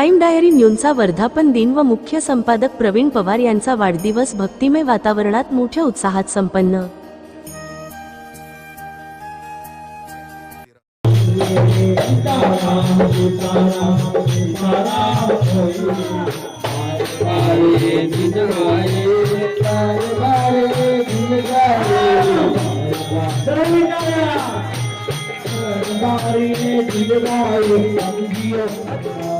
Crime diary न्यूनचा वर्धापन दिन व मुख्य संपादक प्रवीण पवार यांचा वाढदिवस भक्तिमय वातावरणात मोठ्या उत्साहात संपन्न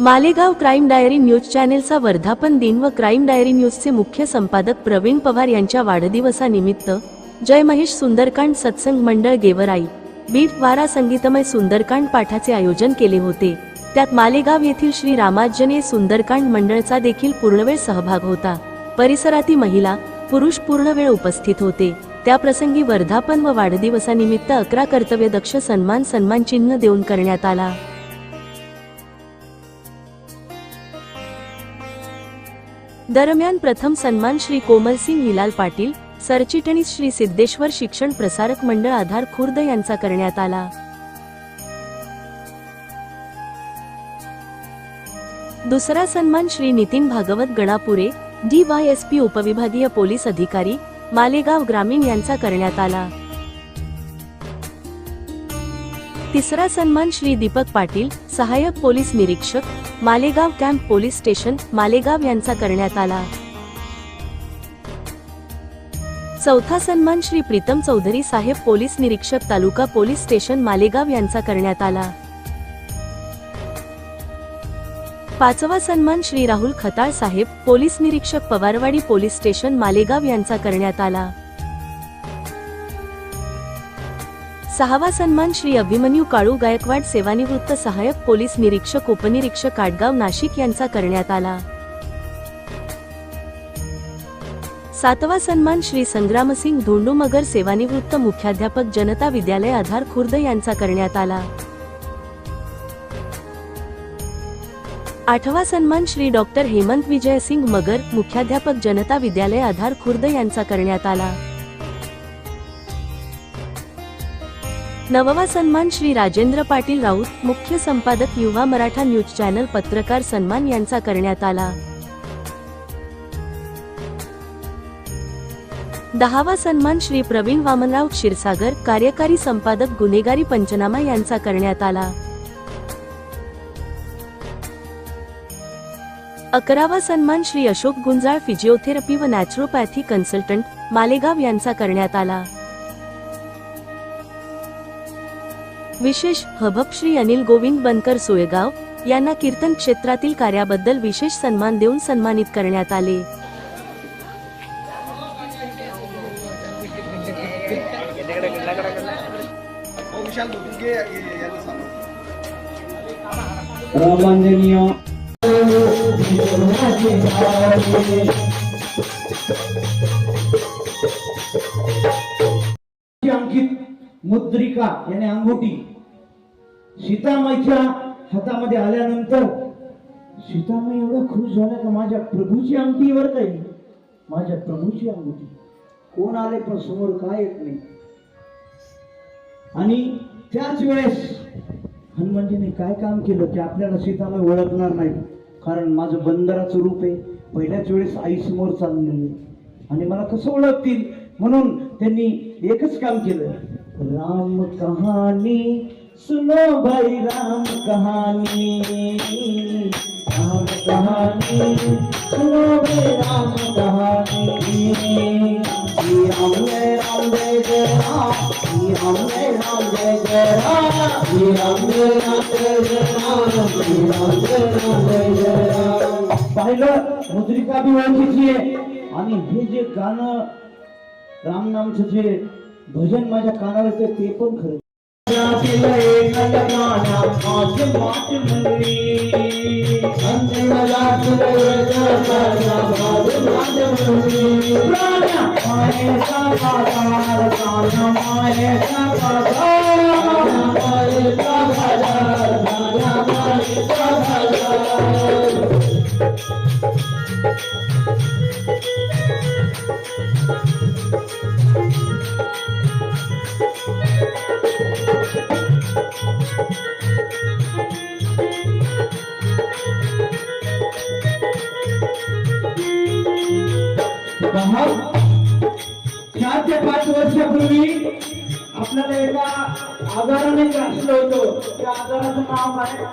मालेगाव क्राईम डायरी न्यूज चॅनेलचा वर्धापन दिन व क्राईम डायरी न्यूजचे मुख्य संपादक प्रवीण पवार यांच्या वाढदिवसानिमित्त जय महेश सुंदरकांड सत्संग मंडळ गेवराई. बीट वारा संगीतमय सुंदरकांड पाठाचे आयोजन केले होते. त्यात मालेगाव येथील श्री रामाजने सुंदरकांड मंडळचा देखील पूर्णवेळ सहभाग होता. परिसरातील महिला पुरुष पूर्णवेळ उपस्थित होते. त्याप्रसंगी वर्धापन व वाढदिवसानिमित्त अकरा कर्तव्य दक्ष सन्मान सन्मान चिन्ह देऊन करण्यात आला. दरम्यान प्रथम सन्मान श्री कोमलसिंग हिलाल पाटील सरचिटणीस श्री सिद्धेश्वर शिक्षण प्रसारक मंडळ आधार खुर्द यांचा करण्यात आला. दुसरा सन्मान Shri Nitin Bhagwat Ganapure D Y S P उपविभागीय पोलीस अधिकारी मालेगाव ग्रामीण यांचा करण्यात आला. तिसरा सन्मान श्री दीपक पाटील सहाय्यक पोलीस निरीक्षक Malegaon camp police station Malegaon यांचा करण्यात आला. चौथा सन्मान श्री प्रीतम चौधरी साहेब पोलीस निरीक्षक तालुका पोलीस स्टेशन मालेगाव यांचा करण्यात आला. पाचवा सन्मान श्री राहुल खताळ साहेब पोलीस निरीक्षक पवारवाडी पोलीस स्टेशन मालेगाव यांचा करण्यात आला. सहावा सन्मान श्री अभिमन्यू काळू गायकवाड सेवानिवृत्त सहाय्यक पोलीस निरीक्षक उपनिरीक्षक आडगाव नाशिक यांचा करण्यात आला. सातवा सन्मान श्री संग्रामसिंग धोंडू मगर सेवानिवृत्त मुख्याध्यापक जनता विद्यालय आधार खुर्द यांचा करण्यात आला. आठवा सन्मान श्री डॉक्टर हेमंत विजय सिंग मगर मुख्याध्यापक जनता विद्यालय आधार खुर्द यांचा करण्यात आला. नववा सन्मान श्री राजेंद्र पाटील राऊत मुख्य संपादक युवा मराठा न्यूज चॅनल पत्रकार सन्मान यांचा करण्यात आला. दहावा सन्मान श्री प्रवीण वामनराव क्षीरसागर कार्यकारी संपादक गुन्हेगारी पंचनामा यांचा करण्यात आला. अकरावा सन्मान श्री अशोक गुंजाळ फिजिओथेरपी व नॅचरोपॅथी कन्सल्टंट मालेगाव यांचा करण्यात आला. विशेष हबप श्री अनिल गोविंद बनकर सोयगाव यांना कीर्तन क्षेत्रातील कार्याबद्दल विशेष सन्मान देऊन सन्मानित करण्यात आले. रामांजनीय अंकित मुद्रिका याने अंगुठी. सीतामाईच्या हातामध्ये आल्यानंतर सीतामाई एवढं खुश झाल्या का माझ्या प्रभूची अंगठी वर काही माझ्या प्रभूची अंगुठी. कोण आले पण समोर काय येत नाही? आणि त्याच वेळेस हनुमानजीने काय काम केलं की आपल्याला सीतामाई ओळखणार नाही कारण माझं बंदराचं रूप आहे. पहिल्याच वेळेस आई समोर चाललेलं. आणि मला कसं ओळखतील. म्हणून त्यांनी एकच काम केलं. राम कहाणी सुनो भाई राम कहाणी. राम कहाणी सुनो भाई राम कहानी श्री राम जय राम जय जय राम श्री राम जय राम जय जय राम श्री राम जय राम जय जय राम श्री राम जय राम जय जय राम पाहिलं मुद्रिका बी ओळखीची आहे आणि हे जे गाणं रामनामचं जे भजन माझ्या कानावर ते पण खरं रातील एक गाणं माझे मात मंडळी अंतिम रातील एक गाणं माझे मात मंडळी प्राण्या मायेचा बाजार प्राण्या मायेचा बाजार वर्षापूर्वी आपल्याला एका आजाराने ग्रासलं होतं. त्या आजाराचं नाव काय?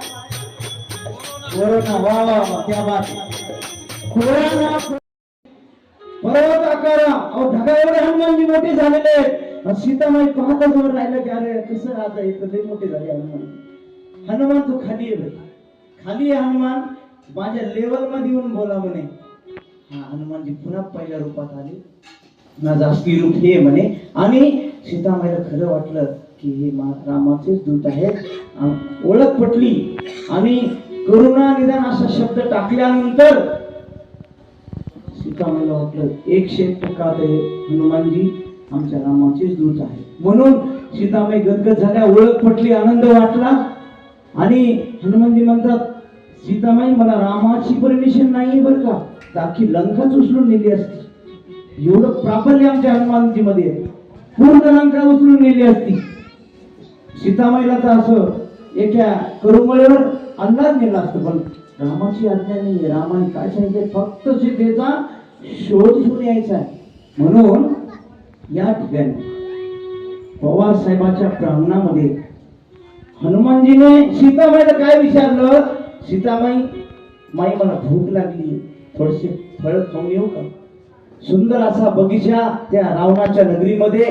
कोरोना. वा वा वा त्या बात कोरोना. पर्वत आकारा अहो ढगावर हनुमानजी मोठे झालेले आहेत. सीतामाई पाहता जवळ राहिलं की अरे कसं आता इथं? लई मोठे झाले हनुमान. हनुमान तू खाली आहे खाली आहे हनुमान. माझ्या लेवलमध्ये येऊन बोला म्हणे. हा हनुमानजी पुन्हा पहिल्या रूपात आले. माझा जास्ती हे म्हणे. आणि सीतामाईला खरं वाटलं की हे मा- रामाचेच दूत आहेत. ओळख पटली. आणि करुणा निदान असा शब्द टाकल्यानंतर सीतामाईला वाटलं एकशे एक टक्का ते हनुमानजी आमच्या रामाचेच दूत आहे म्हणून सीतामाई गदगद झाल्या ओळख पटली आनंद वाटला. आणि हनुमानजी म्हणतात सीतामाई मला रामाची परमिशन नाही बरं का. ताकी लंकाच उचलून नेली असती. एवढं प्राबल्य आमच्या हनुमानजीमध्ये पूर्ण लंका उचलून नेली असती. सीतामाईला तर असं एका करुमळेवर अंदाज नेला असतो पण रामाची आज्ञा नाही रामाने काय सांगितले फक्त सीतेचा शोध घेऊन यायचा आहे. म्हणून या ठिकाणी पवार साहेबाच्या प्रांगणामध्ये हनुमानजीने सीतामाईला काय विचारलं? सीतामाई माई मला भूक लागली. थोडेसे फळ खाऊन येऊ का? सुंदर असा बगीचा त्या रावणाच्या नगरीमध्ये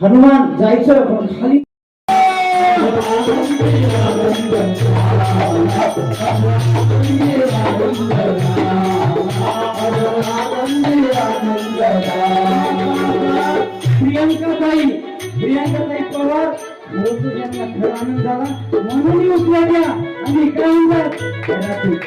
हनुमान जायचं पण खाली प्रियंका प्रियंका पवार आनंद झाला म्हणून उठल्या आणि काय म्हणतात